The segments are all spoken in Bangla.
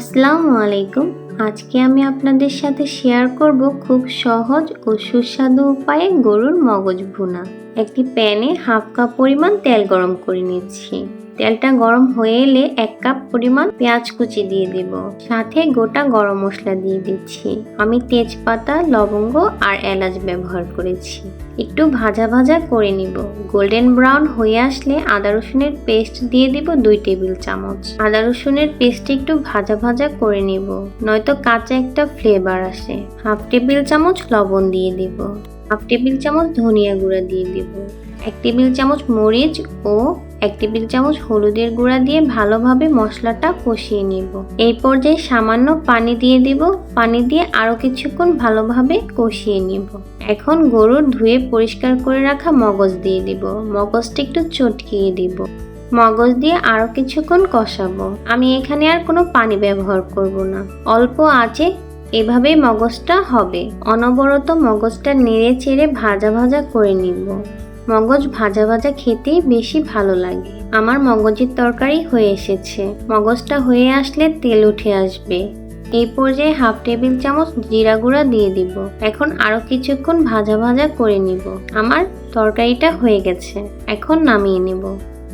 আসসালামু আলাইকুম আজকে আমি আপনাদের সাথে শেয়ার করব খুব সহজ ও সুস্বাদু উপায়ে গরুর মগজ ভুনা। একটি প্যানে হাফ কাপ পরিমাণ তেল গরম করে নিচ্ছি। তেলটা গরম হয়ে এলে এক কাপ পরিমাণ পেঁয়াজ কুচি দিয়ে দিব। সাথে গোটা গরম মশলা দিয়ে দিচ্ছি। আমি তেজপাতা, লবঙ্গ আর এলাচ ব্যবহার করেছি। একটু ভাজা ভাজা করে নিব। গোল্ডেন ব্রাউন হয়ে আসলে আদা রসুনের পেস্ট দিয়ে দিব দুই টেবিল চামচ। আদা রসুনের পেস্ট একটু ভাজা ভাজা করে নিব, নয়তো কাঁচা একটা ফ্লেভার আসে। হাফ টেবিল চামচ লবণ দিয়ে দিব, হাফ টেবিল চামচ ধনিয়া গুঁড়া দিয়ে দিব, এক টেবিল চামচ মরিচ ও এক টেবিল চামচ হলুদের গুঁড়া দিয়ে ভালোভাবে মশলাটা কষিয়ে নিব। এই পর্যায়ে সামান্য পানি দিয়ে দিব। পানি দিয়ে আরও কিছুক্ষণ ভালোভাবে কষিয়ে নিব। এখন গরুর ধুয়ে পরিষ্কার করে রাখা মগজ দিয়ে দিব। মগজটা একটু চটকিয়ে দিব। মগজ দিয়ে আরও কিছুক্ষণ কষাবো। আমি এখানে আর কোনো পানি ব্যবহার করব না। অল্প আছে এভাবেই মগজটা হবে। অনবরত মগজটা নেড়ে চেড়ে ভাজা ভাজা করে নিব। মগজ ভাজা ভাজা খেতেই বেশি ভালো লাগে। আমার মগজের তরকারি হয়ে এসেছে। মগজটা হয়ে আসলে তেল উঠে আসবে। এই পর্যায়ে হাফ টেবিল চামচ জিরা গুঁড়া দিয়ে দিব। এখন আরও কিছুক্ষণ ভাজা ভাজা করে নিব। আমার তরকারিটা হয়ে গেছে। এখন নামিয়ে নেব।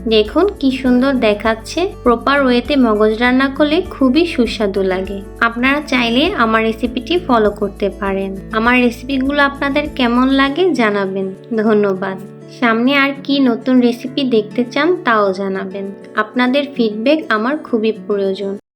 দেখুন কি সুন্দর দেখাচ্ছে। প্রপার ওয়েতে মগজ রান্না করলে খুবই সুস্বাদু লাগে। আপনারা চাইলে আমার রেসিপিটি ফলো করতে পারেন। আমার রেসিপিগুলো আপনাদের কেমন লাগে জানাবেন। ধন্যবাদ। সামনে আর কি নতুন রেসিপি দেখতে চান তাও জানাবেন। আপনাদের ফিডব্যাক আমার খুবই প্রয়োজন।